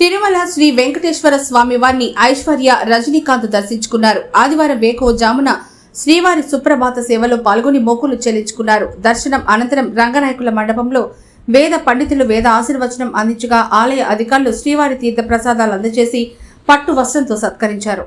తిరుమల శ్రీ వెంకటేశ్వర స్వామి వారిని ఐశ్వర్య రజనీకాంత్ దర్శించుకున్నారు. ఆదివారం వేకోజామున శ్రీవారి సుప్రభాత సేవలో పాల్గొని మొక్కులు చెల్లించుకున్నారు. దర్శనం అనంతరం రంగనాయకుల మండపంలో వేద పండితులు వేద ఆశీర్వచనం అందించగా ఆలయ అధికారులు శ్రీవారి తీర్థ ప్రసాదాలు అందజేసి పట్టు వస్త్రంతో సత్కరించారు.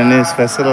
అన్నీ స్పెషల్